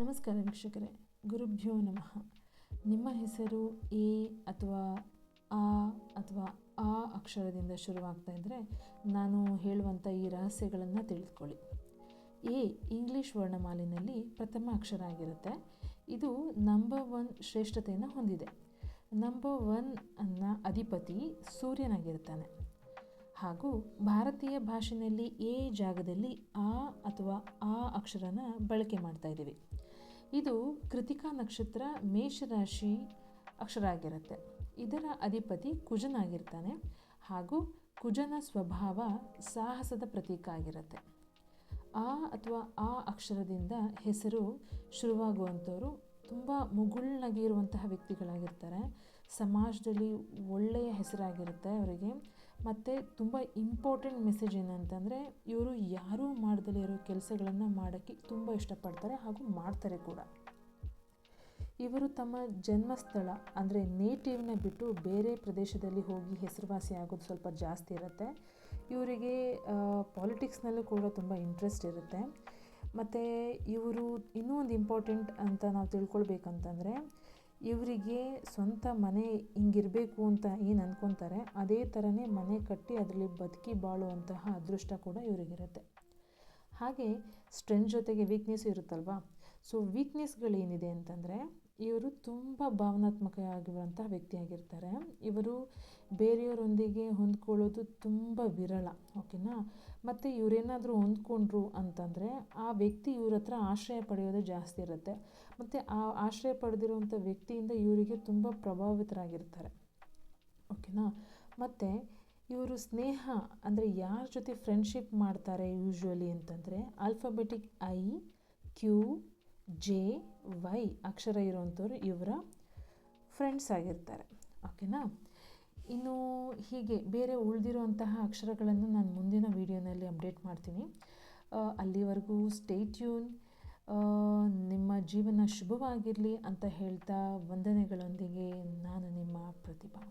ನಮಸ್ಕಾರ ವೀಕ್ಷಕರೇ. ಗುರುಭ್ಯೋ ನಮಃ. ನಿಮ್ಮ ಹೆಸರು ಎ ಅಥವಾ ಆ ಅಥವಾ ಆ ಅಕ್ಷರದಿಂದ ಶುರುವಾಗ್ತಾ ಇದ್ದರೆ ನಾನು ಹೇಳುವಂಥ ಈ ರಹಸ್ಯಗಳನ್ನು ತಿಳಿದುಕೊಳ್ಳಿ. ಎ ಇಂಗ್ಲೀಷ್ ವರ್ಣಮಾಲಿನಲ್ಲಿ ಪ್ರಥಮ ಅಕ್ಷರ ಆಗಿರುತ್ತೆ. ಇದು ನಂಬರ್ ಒನ್ ಶ್ರೇಷ್ಠತೆಯನ್ನು ಹೊಂದಿದೆ. ನಂಬರ್ ಒನ್ ಅನ್ನ ಅಧಿಪತಿ ಸೂರ್ಯನಾಗಿರ್ತಾನೆ. ಹಾಗೂ ಭಾರತೀಯ ಭಾಷೆಯಲ್ಲಿ ಎ ಜಾಗದಲ್ಲಿ ಆ ಅಥವಾ ಆ ಅಕ್ಷರನ ಬಳಕೆ ಮಾಡ್ತಾ ಇದ್ದೀವಿ. ಇದು ಕೃತಿಕಾ ನಕ್ಷತ್ರ ಮೇಷರಾಶಿ ಅಕ್ಷರ ಆಗಿರುತ್ತೆ ಇದರ ಅಧಿಪತಿ ಕುಜನಾಗಿರ್ತಾನೆ ಹಾಗೂ ಕುಜನ ಸ್ವಭಾವ ಸಾಹಸದ ಪ್ರತೀಕ ಆಗಿರುತ್ತೆ. ಆ ಅಥವಾ ಆ ಅಕ್ಷರದಿಂದ ಹೆಸರು ಶುರುವಾಗುವಂಥವರು ತುಂಬ ಮುಗುಳ್ನಗಿರುವಂತಹ ವ್ಯಕ್ತಿಗಳಾಗಿರ್ತಾರೆ. ಸಮಾಜದಲ್ಲಿ ಒಳ್ಳೆಯ ಹೆಸರಾಗಿರುತ್ತೆ ಅವರಿಗೆ. ಮತ್ತು ತುಂಬ ಇಂಪಾರ್ಟೆಂಟ್ ಮೆಸೇಜ್ ಏನಂತಂದರೆ, ಇವರು ಯಾರೂ ಮಾಡ್ದಲೇ ಇರೋ ಕೆಲಸಗಳನ್ನು ಮಾಡೋಕ್ಕೆ ತುಂಬ ಇಷ್ಟಪಡ್ತಾರೆ ಹಾಗೂ ಮಾಡ್ತಾರೆ ಕೂಡ. ಇವರು ತಮ್ಮ ಜನ್ಮಸ್ಥಳ, ಅಂದರೆ ನೇಟಿವ್ನ ಬಿಟ್ಟು ಬೇರೆ ಪ್ರದೇಶದಲ್ಲಿ ಹೋಗಿ ಹೆಸರುವಾಸಿ ಆಗೋದು ಸ್ವಲ್ಪ ಜಾಸ್ತಿ ಇರುತ್ತೆ. ಇವರಿಗೆ ಪಾಲಿಟಿಕ್ಸ್ನಲ್ಲೂ ಕೂಡ ತುಂಬ ಇಂಟ್ರೆಸ್ಟ್ ಇರುತ್ತೆ. ಮತ್ತು ಇವರು ಇನ್ನೂ ಒಂದು ಇಂಪಾರ್ಟೆಂಟ್ ಅಂತ ನಾವು ತಿಳ್ಕೊಳ್ಬೇಕಂತಂದರೆ, ಇವರಿಗೆ ಸ್ವಂತ ಮನೆ ಹಿಂಗಿರಬೇಕು ಅಂತ ಏನು ಅಂದ್ಕೊತಾರೆ ಅದೇ ಥರನೇ ಮನೆ ಕಟ್ಟಿ ಅದರಲ್ಲಿ ಬದುಕಿ ಬಾಳುವಂತಹ ಅದೃಷ್ಟ ಕೂಡ ಇವರಿಗಿರುತ್ತೆ. ಹಾಗೆ ಸ್ಟ್ರೆಂತ್ ಜೊತೆಗೆ ವೀಕ್ನೆಸ್ ಇರುತ್ತಲ್ವಾ? ಸೊ ವೀಕ್ನೆಸ್ಗಳೇನಿದೆ ಅಂತಂದರೆ ಇವರು ತುಂಬ ಭಾವನಾತ್ಮಕ ಆಗಿರುವಂತಹ ವ್ಯಕ್ತಿಯಾಗಿರ್ತಾರೆ. ಇವರು ಬೇರೆಯವರೊಂದಿಗೆ ಹೊಂದ್ಕೊಳ್ಳೋದು ತುಂಬ ವಿರಳ, ಓಕೆನಾ? ಮತ್ತು ಇವರೇನಾದರೂ ಹೊಂದ್ಕೊಂಡ್ರು ಅಂತಂದರೆ ಆ ವ್ಯಕ್ತಿ ಇವ್ರ ಹತ್ರ ಆಶ್ರಯ ಪಡೆಯೋದು ಜಾಸ್ತಿ ಇರುತ್ತೆ. ಮತ್ತು ಆ ಆಶ್ರಯ ಪಡೆದಿರುವಂಥ ವ್ಯಕ್ತಿಯಿಂದ ಇವರಿಗೆ ತುಂಬ ಪ್ರಭಾವಿತರಾಗಿರ್ತಾರೆ, ಓಕೆನಾ? ಮತ್ತು ಇವರು ಸ್ನೇಹ ಅಂದರೆ ಯಾರ ಜೊತೆ ಫ್ರೆಂಡ್ಶಿಪ್ ಮಾಡ್ತಾರೆ ಯೂಶ್ವಲಿ ಅಂತಂದರೆ alphabetic I Q J Y ಅಕ್ಷರ ಇರುವಂಥವ್ರು ಇವರ ಫ್ರೆಂಡ್ಸ್ ಆಗಿರ್ತಾರೆ. ಓಕೆನಾ ಇನ್ನು ಹೀಗೆ ಬೇರೆ ಉಳಿದಿರುವಂತಹ ಅಕ್ಷರಗಳನ್ನು ನಾನು ಮುಂದಿನ ವೀಡಿಯೋನಲ್ಲಿ ಅಪ್ಡೇಟ್ ಮಾಡ್ತೀನಿ. ಅಲ್ಲಿವರೆಗೂ ಸ್ಟೇಟ್ಯೂನ್ ನಿಮ್ಮ ಜೀವನ ಶುಭವಾಗಿರಲಿ ಅಂತ ಹೇಳ್ತಾ ವಂದನೆಗಳೊಂದಿಗೆ ನಾನು ನಿಮ್ಮ ಪ್ರತಿಭಾ.